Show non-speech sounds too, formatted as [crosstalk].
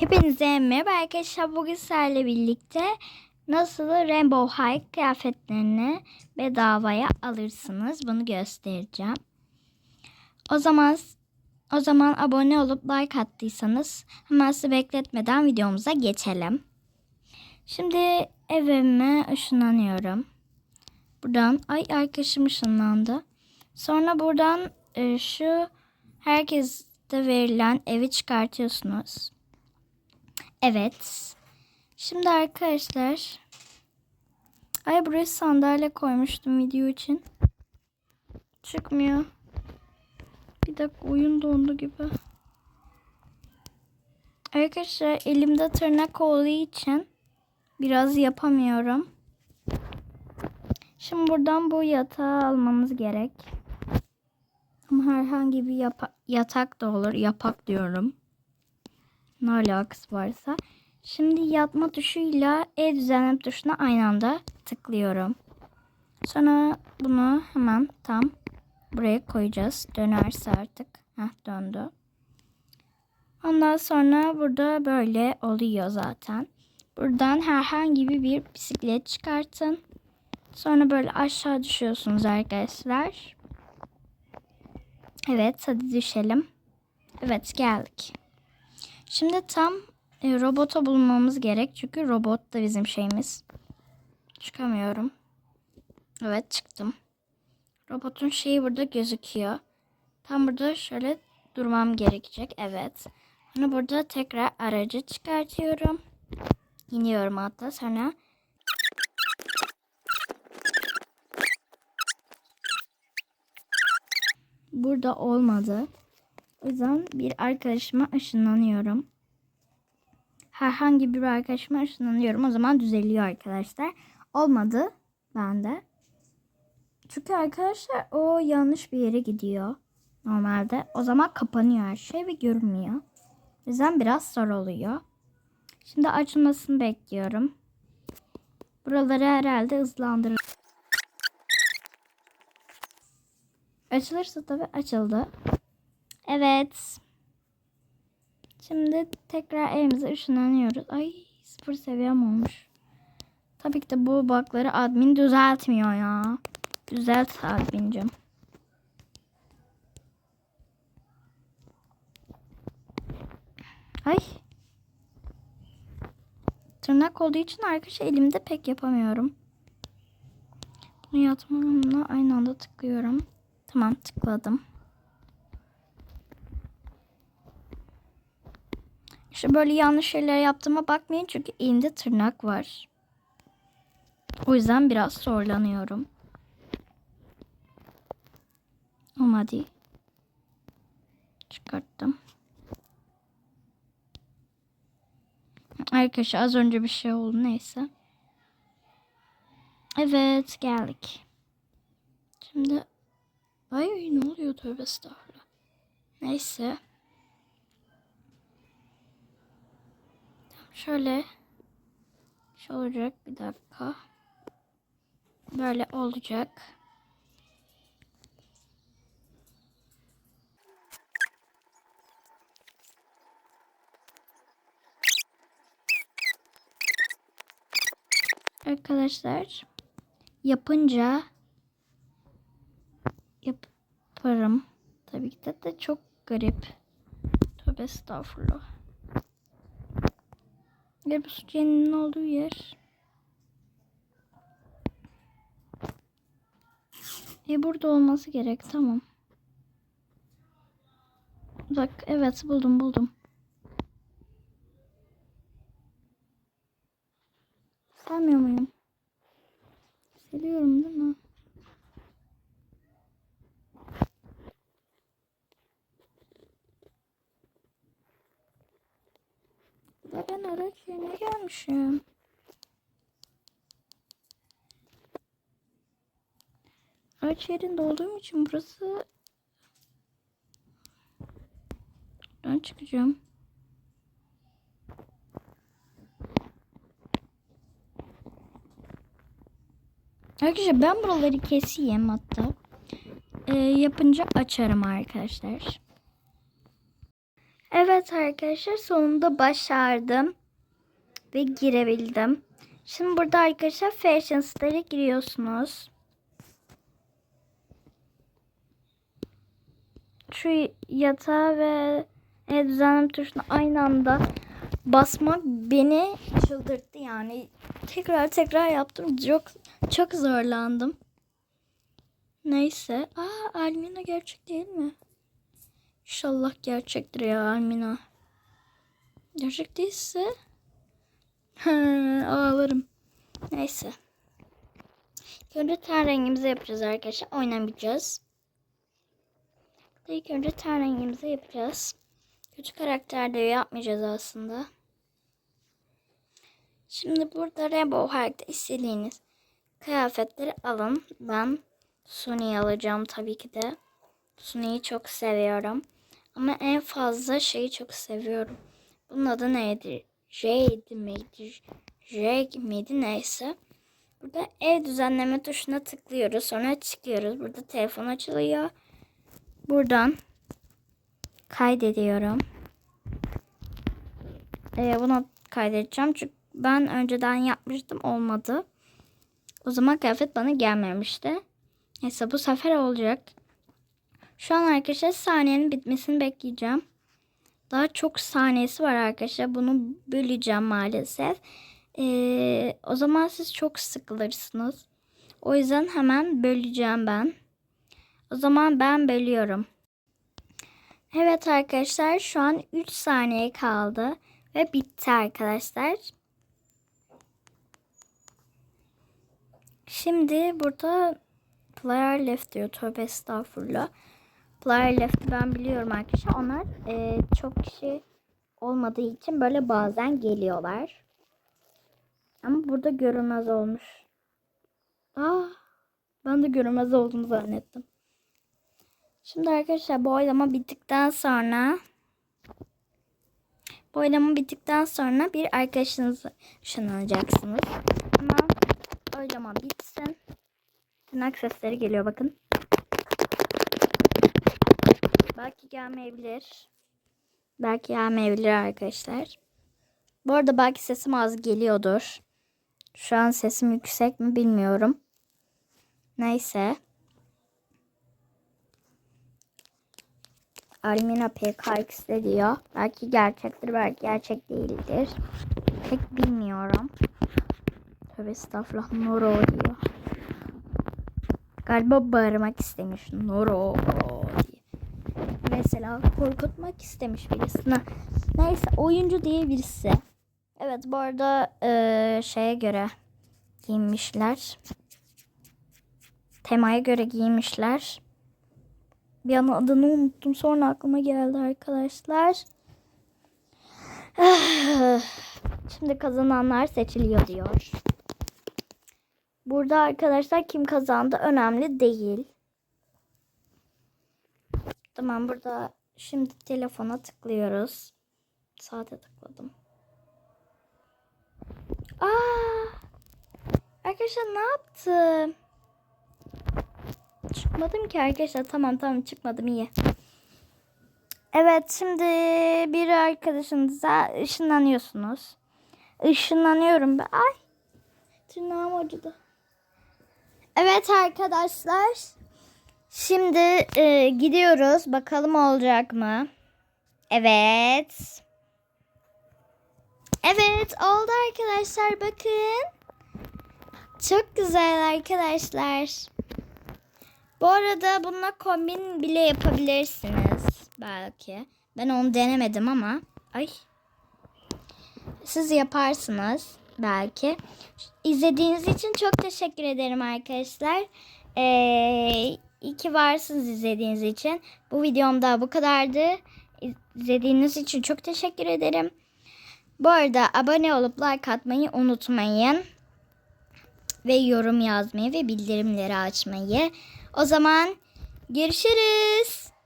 Hepinize merhaba arkadaşlar. Bugün sizlerle birlikte nasıl Rainbow High kıyafetlerini bedavaya alırsınız bunu göstereceğim. O zaman o zaman abone olup like attıysanız hemen sizi bekletmeden videomuza geçelim. Şimdi evime ışınlanıyorum. Buradan ay arkadaşım ışınlandı. Sonra buradan e, şu herkeste verilen evi çıkartıyorsunuz. Evet. Şimdi arkadaşlar. Ay buraya sandalye koymuştum video için. Çıkmıyor. Bir dakika oyun dondu gibi. Arkadaşlar elimde tırnak olduğu için biraz yapamıyorum. Şimdi buradan bu yatağı almamız gerek. Ama herhangi bir yapa- yatak da olur. Yapak diyorum. Ne alakası varsa. Şimdi yatma tuşuyla el düzenleme tuşuna aynı anda tıklıyorum. Sonra bunu hemen tam buraya koyacağız. Dönerse artık. Heh, döndü. Ondan sonra burada böyle oluyor zaten. Buradan herhangi bir bisiklet çıkartın. Sonra böyle aşağı düşüyorsunuz arkadaşlar. Evet hadi düşelim. Evet geldik. Şimdi tam e, robota bulmamız gerek. Çünkü robot da bizim şeyimiz. Çıkamıyorum. Evet çıktım. Robotun şeyi burada gözüküyor. Tam burada şöyle durmam gerekecek. Evet. Sonra burada tekrar aracı çıkartıyorum. İniyorum hatta sonra burada olmadı. O yüzden bir arkadaşıma ışınlanıyorum. Herhangi bir arkadaşıma ışınlanıyorum. O zaman düzeliyor arkadaşlar. Olmadı bende. Çünkü arkadaşlar o yanlış bir yere gidiyor. Normalde. O zaman kapanıyor her şey ve görünmüyor. O yüzden biraz zor oluyor. Şimdi açılmasını bekliyorum. Buraları herhalde hızlandırır. Açılırsa tabii açıldı. Evet. Şimdi tekrar evimize ışınlanıyoruz. Ay sıfır seviyem olmuş. Tabii ki de bu bug'ları admin düzeltmiyor ya. Düzelt admincim. Ay. Tırnak olduğu için arkadaşlar elimde pek yapamıyorum. Bunu yatmamla aynı anda tıklıyorum. Tamam tıkladım. İşte böyle yanlış şeyler yaptığıma bakmayın çünkü elimde tırnak var. O yüzden biraz zorlanıyorum. Ama hadi. Çıkarttım. Arkadaşlar az önce bir şey oldu neyse. Evet geldik. Şimdi ay ne oluyor tövbe estağfurullah. Neyse. Şöyle şey olacak bir dakika. Böyle olacak. Arkadaşlar yapınca yaparım. Tabii ki de, de çok garip. Tövbe estağfurullah. Ve bu sucenin olduğu yer. E burada olması gerek tamam. Bak evet buldum buldum. Sevmiyor muyum? Seviyorum değil mi? Ya ben araç yerine gelmişim. Araç yerinde olduğum için burası ben çıkacağım. Arkadaşlar ben buraları keseyim hatta. Ee, yapınca açarım arkadaşlar. Evet arkadaşlar sonunda başardım. Ve girebildim. Şimdi burada arkadaşlar Fashion Star'a giriyorsunuz. Şu yatağa ve el düzenleme tuşuna aynı anda basmak beni çıldırttı yani. Tekrar tekrar yaptım. Çok çok zorlandım. Neyse. Aa Almina gerçek değil mi? İnşallah gerçektir ya Almina. Gerçek değilse [laughs] ağlarım. Neyse. Önce ten rengimizi yapacağız arkadaşlar. Oynamayacağız. İlk önce ten rengimizi yapacağız. Kötü karakterde yapmayacağız aslında. Şimdi burada Rainbow Hack'ta istediğiniz kıyafetleri alın. Ben Suni'yi alacağım tabii ki de. Suni'yi çok seviyorum. Ama en fazla şeyi çok seviyorum. Bunun adı neydi? Jade miydi? Jade miydi neyse. Burada ev düzenleme tuşuna tıklıyoruz. Sonra çıkıyoruz. Burada telefon açılıyor. Buradan kaydediyorum. Ee, bunu kaydedeceğim. Çünkü ben önceden yapmıştım. Olmadı. O zaman kıyafet bana gelmemişti. Neyse bu sefer olacak. Şu an arkadaşlar saniyenin bitmesini bekleyeceğim. Daha çok saniyesi var arkadaşlar. Bunu böleceğim maalesef. Ee, o zaman siz çok sıkılırsınız. O yüzden hemen böleceğim ben. O zaman ben bölüyorum. Evet arkadaşlar şu an 3 saniye kaldı. Ve bitti arkadaşlar. Şimdi burada player left diyor. Tövbe estağfurullah. Player left'i ben biliyorum arkadaşlar. Onlar e, çok kişi olmadığı için böyle bazen geliyorlar. Ama burada görünmez olmuş. Aa, ben de görünmez olduğunu zannettim. Şimdi arkadaşlar bu oylama bittikten sonra bu oylama bittikten sonra bir arkadaşınızı ışınlanacaksınız. Ama oylama bitsin. Tırnak sesleri geliyor bakın. Belki gelmeyebilir. Belki gelmeyebilir arkadaşlar. Bu arada belki sesim az geliyordur. Şu an sesim yüksek mi bilmiyorum. Neyse. Almina PKX de diyor. Belki gerçektir, belki gerçek değildir. Pek bilmiyorum. Tövbe estağfurullah Noro diyor. Galiba bağırmak istemiş. Noro. Mesela korkutmak istemiş birisine. Neyse oyuncu diye birisi. Evet bu arada e, şeye göre giyinmişler. Temaya göre giyinmişler. Bir an adını unuttum. Sonra aklıma geldi arkadaşlar. [sighs] Şimdi kazananlar seçiliyor diyor. Burada arkadaşlar kim kazandı önemli değil. Tamam burada şimdi telefona tıklıyoruz. Saate tıkladım. Aa! Arkadaşlar ne yaptım? Çıkmadım ki arkadaşlar. Tamam tamam çıkmadım iyi. Evet şimdi bir arkadaşınıza ışınlanıyorsunuz. Işınlanıyorum ben. Ay. Tırnağım acıdı. Evet arkadaşlar. Şimdi e, gidiyoruz. Bakalım olacak mı? Evet. Evet oldu arkadaşlar bakın. Çok güzel arkadaşlar. Bu arada bununla kombin bile yapabilirsiniz belki. Ben onu denemedim ama. Ay. Siz yaparsınız belki. İzlediğiniz için çok teşekkür ederim arkadaşlar. Ee, ki varsınız izlediğiniz için. Bu videomda bu kadardı. İzlediğiniz için çok teşekkür ederim. Bu arada abone olup like atmayı unutmayın. Ve yorum yazmayı ve bildirimleri açmayı. O zaman görüşürüz.